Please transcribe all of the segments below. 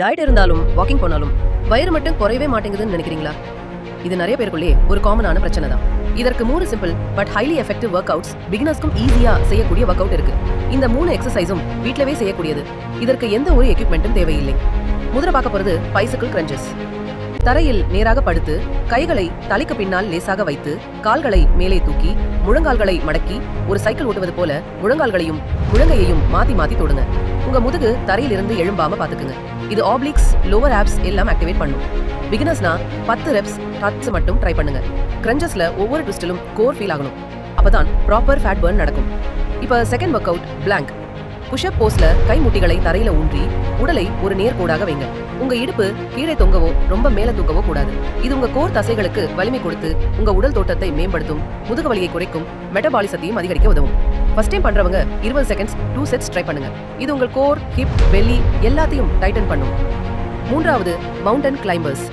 Diet இருந்தாலும் walking போனாலும் வயிறு மட்டும் குறையவே மாட்டேங்குதுன்னு நினைக்கிறீங்களா? இது நிறைய பேருக்குள்ளே ஒரு காமனான பிரச்சனை தான். இதற்கு மூணு simple but highly effective workouts பிகினர்ஸ்க்கும் ஈஸியா செய்யக்கூடிய ஒர்க் அவுட் இருக்கு. இந்த மூணு எக்ஸசைஸும் வீட்லவே செய்யக்கூடியது. இதற்கு எந்த ஒரு எக்யூப்மெண்ட்டும் தேவையில்லை. முதல்ல பார்க்க போறது பைசிக்கிள் கிரஞ்சஸ் தரையில் நேராக படுத்து கைகளை தலைக்கு பின்னால் லேசாக வைத்து கால்களை மேலே தூக்கி முழங்கால்களை மடக்கி ஒரு சைக்கிள் ஓட்டுவது போல முழங்கால்களையும் முழங்கையையும் மாத்தி மாத்தி தொடுங்க. உங்க முதுகு தரையிலிருந்து எழும்பாம பாத்துக்குங்க இது ஆப்ளிக்ஸ் லோவர் ஆப்ஸ் எல்லாம் ஆக்டிவேட் பண்ணும். பிகினர்ஸ்னா பத்து ரெப்ஸ் டச் மட்டும் ட்ரை பண்ணுங்க. கிரஞ்சஸ்ல ஒவ்வொரு ட்விஸ்டிலும் கோர் ஃபீல் ஆகணும். அப்பதான் ப்ராப்பர் ஃபேட் பர்ன் நடக்கும். இப்போ second workout plank push up போஸ்ல கை முட்டிகளை தரையில ஊன்றி உடலை ஒரு நேர்கோடாக வைங்க. உங்க இடுப்பு கீழே தொங்கவோ ரொம்ப மேல தூக்கவோ கூடாது. இது உங்க கோர் தசைகளுக்கு வலிமை கொடுத்து உங்க உடல் தோட்டத்தை மேம்படுத்தும் முதுகு வலியை குறைக்கும் மெட்டபாலிசத்தையும் அதிகரிக்க உதவும். ஃபர்ஸ்ட் டைம் பண்றவங்க இருபது செகண்ட்ஸ் டூ செட்ஸ் ட்ரை பண்ணுங்க. இது உங்கள் கோர் ஹிப் பெல்லி எல்லாத்தையும் டைட்டன் பண்ணும். மூன்றாவது மவுண்டன் கிளைம்பர்ஸ்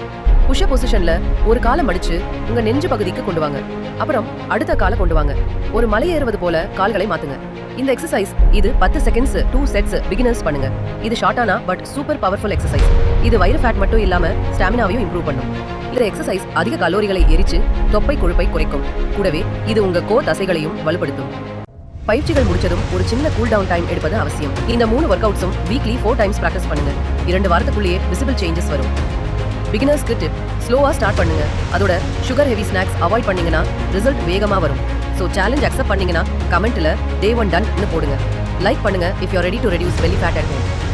புஷ பொசிஷன்ல ஒரு காலை மடிச்சு உங்க நெஞ்சு பகுதிக்கு கொண்டு வாங்க. அப்புறம் அடுத்த காலை கொண்டு வாங்க. ஒரு மலை ஏறுவது போல கால்களை மாத்துங்க. இந்த எக்ஸசைஸ் இது பத்து செகண்ட்ஸ் டூ செட்ஸ் பிகினர்ஸ் பண்ணுங்க. இது ஷார்ட்டானா பட் சூப்பர் பவர்ஃபுல் எக்ஸசைஸ் இது வயிறு ஃபேட் மட்டும் இல்லாம ஸ்டாமினாவையும் இம்ப்ரூவ் பண்ணும். இந்த எக்ஸசைஸ் அதிக கலோரிகளை எரிச்சு தொப்பை கொழுப்பை குறைக்கும். கூடவே இது உங்க கோ தசைகளையும் வலுப்படுத்தும். பயிற்சிகள் முடிச்சதும் ஒரு சின்ன கூல் டவுன் டைம் எடுப்பது அவசியம். இந்த மூணு ஒர்க் அவுட்ஸும் வீக்லி ஃபோர் டைம்ஸ் ப்ராக்டிஸ் பண்ணுங்க. இரண்டு வாரத்துக்குள்ளேயே விசிபிள் சேஞ்சஸ் வரும். பிகினர்ஸ்க்கு டிப் ஸ்லோவாக ஸ்டார்ட் பண்ணுங்க. அதோட சுகர் ஹெவி ஸ்நாக்ஸ் அவாய்ட் பண்ணீங்கன்னா ரிசல்ட் வேகமாக வரும். ஸோ சேலஞ்ச் அக்செப்ட் பண்ணீங்கன்னா கமெண்ட்டில் டே ஒன் டன்னு போடுங்க. லைக் பண்ணுங்க. If you ready to reduce belly fat at home